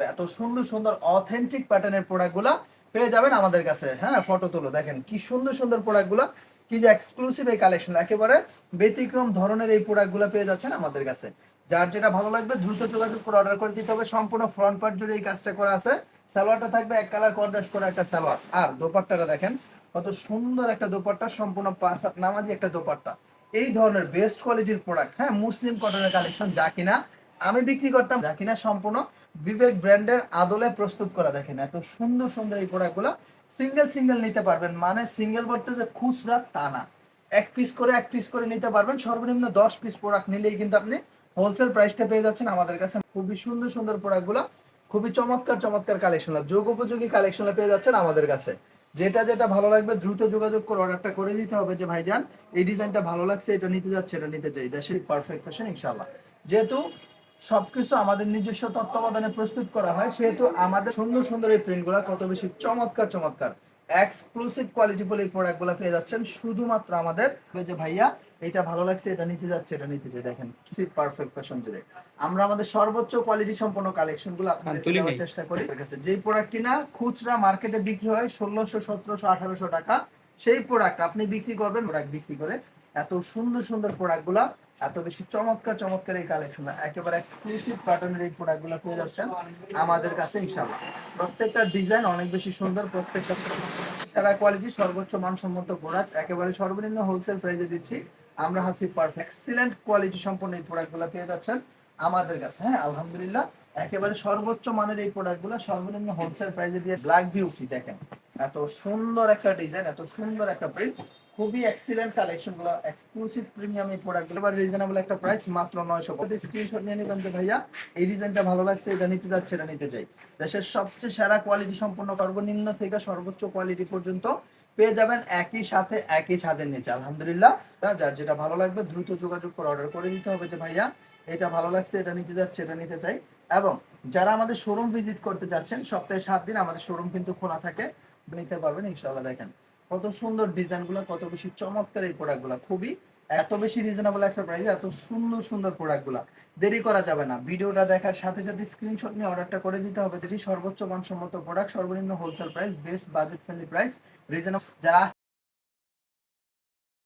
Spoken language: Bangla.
এত সুন্দর সুন্দর অথেন্টিক প্যাটার্নের প্রোডাক্টগুলো পেয়ে যাবেন আমাদের কাছে। হ্যাঁ ফটো তুলো, দেখেন কি সুন্দর সুন্দর প্রোডাক্টগুলো কি যে এক্সক্লুসিভ এই কালেকশন একেবারে ব্যতিক্রম ধরনের এই প্রোডাক্টগুলো পেয়ে যাচ্ছেন আমাদের কাছে। যার যেটা ভালো লাগবে, দ্রুত যোগাযোগ করে অর্ডার করে দিতে হবে। সম্পূর্ণ ফ্রন্ট পার্ট জুড়ে এই কাজটা করা আছে। সালোয়ারটা থাকবে এক কালার কন্ট্রাস্ট করা একটা সালোয়ার। আর দোপাট্টাটা দেখেন, কত সুন্দর একটা দোপাট্টা, সম্পূর্ণ পাঁচ নামাজি একটা দোপাট্টা। এই ধরনের বেস্ট কোয়ালিটির প্রোডাক্ট হ্যাঁ মুসলিম কটনের কালেকশন যা কিনা আমি বিক্রি করতাম যা কিনা সম্পূর্ণ বিবেক ব্র্যান্ডের আদলে প্রস্তুত করা। দেখেন এত সুন্দর সুন্দর এই প্রোডাক্টগুলো। সিঙ্গেল সিঙ্গেল নিতে পারবেন। মানে সিঙ্গেল বলতে যে খুচরা তা না। এক পিস করে, এক পিস করে নিতে পারবেন। সর্বনিম্ন দশ পিস প্রোডাক্ট নিলেই কিন্তু আপনি হোলসেল প্রাইসটা পেয়ে যাচ্ছেন আমাদের কাছে। খুবই সুন্দর সুন্দর প্রোডাক্টগুলো। খুবই চমৎকার চমৎকার কালেকশন যোগ উপযোগী কালেকশন পেয়ে যাচ্ছেন আমাদের কাছে। যেটা যেটা ভালো লাগবে দ্রুত যোগাযোগ করে অর্ডারটা করে দিতে হবে যে, ভাইজান, এই ডিজাইনটা ভালো লাগছে, এটা নিতে যাচ্ছে, এটা নিতে চাই। দেশের পারফেক্ট ফ্যাশন ইনশাল্লাহ যেহেতু সবকিছু আমাদের নিজস্ব তত্ত্বাবধানে প্রস্তুত করা হয় সেহেতু আমাদের সুন্দর সুন্দর এই প্রিন্টগুলো কত বেশি চমৎকার চমৎকার। এক্সক্লুসিভ কোয়ালিটিফুল এই প্রোডাক্টগুলো পেয়ে যাচ্ছেন শুধুমাত্র আমাদের। যে ভাইয়া এটা ভালো লাগছে এটা নিতে যাচ্ছে এটা নিতে চাই দেখেন। পারফেক্ট ফ্যাশন জুড়ে আমরা আমাদের সর্বোচ্চ কোয়ালিটি সম্পন্ন কালেকশনগুলো আপনাদের তুলি দেওয়ার চেষ্টা করি। ঠিক আছে যেই প্রোডাক্ট কিনা খুচরা মার্কেটে বিক্রি হয় ষোলোশো সতেরোশো আঠারোশো টাকা। সেই প্রোডাক্ট আপনি বিক্রি করবেন প্রোডাক্ট বিক্রি করে এত সুন্দর সুন্দর প্রোডাক্টগুলা এত বেশি চমৎকার চমৎকার এই কালেকশন একেবারে এক্সক্লুসিভ প্যাটার্নের এই প্রোডাক্টগুলো পেয়ে যাচ্ছেন আমাদের কাছে ইনশাল্লাহ প্রত্যেকটা ডিজাইন অনেক বেশি সুন্দর, প্রত্যেকটা সেরা কোয়ালিটি সর্বোচ্চ মানসম্মত প্রোডাক্ট একেবারে সর্বনিম্ন হোলসেল প্রাইসে দিচ্ছি। আমরা হাসি পারফেক্ট এক্সিলেন্ট কোয়ালিটি সম্পন্ন এই প্রোডাক্টগুলো পেয়ে যাচ্ছেন আমাদের কাছে। হ্যাঁ আলহামদুলিল্লাহ। একেবারে সর্বোচ্চ মানের এই প্রোডাক্টগুলো সর্বনিম্ন হোলসেল প্রাইসে দিয়ে ব্ল্যাক বিউটি দেখেন। এত সুন্দর একটা ডিজাইন এত সুন্দর একটা প্রিন্ট খুবই এক্সিলেন্ট কালেকশনগুলো এক্সক্লুসিভ প্রিমিয়াম এই প্রোডাক্টগুলো। রিজনেবল একটা প্রাইস মাত্র নয়শো। প্রতি স্ক্রিনশট নিয়ে নেবেন যে ভাইয়া, এই ডিজাইনটা ভালো লাগছে, এটা নিতে যাচ্ছে এটা নিতে চাই। দেশের সবচেয়ে সেরা কোয়ালিটি সম্পন্ন, সর্বনিম্ন থেকে সর্বোচ্চ কোয়ালিটি পর্যন্ত পেয়ে যাবেন একই সাথে, একই ছাদের নিচে। আলহামদুলিল্লাহ। যার যেটা ভালো লাগবে, দ্রুত যোগাযোগ করে অর্ডার করে দিতে হবে যে ভাইয়া। এটা ভালো লাগছে, এটা নিতে যাচ্ছে, এটা নিতে চাই। এবং যারা আমাদের শোরুম ভিজিট করতে যাচ্ছেন, সপ্তাহে সাত দিন আমাদের শোরুম কিন্তু খোলা থাকে, নিতে পারবেন ইনশাল্লাহ দেখেন। কত সুন্দর ডিজাইনগুলো, কত বেশি চমৎকার এই প্রোডাক্টগুলো খুবই, এত বেশি রিজনেবল একটা প্রাইসে এত সুন্দর সুন্দর প্রোডাক্ট প্রোডাক্টগুলো দেরি করা যাবে না। ভিডিওটা দেখার সাথে সাথে স্ক্রিনশট নিয়ে অর্ডারটা করে দিতে হবে, যেটি সর্বোচ্চ মানসম্মত প্রোডাক্ট সর্বনিম্ন wholesale price best budget friendly price reasonable যারা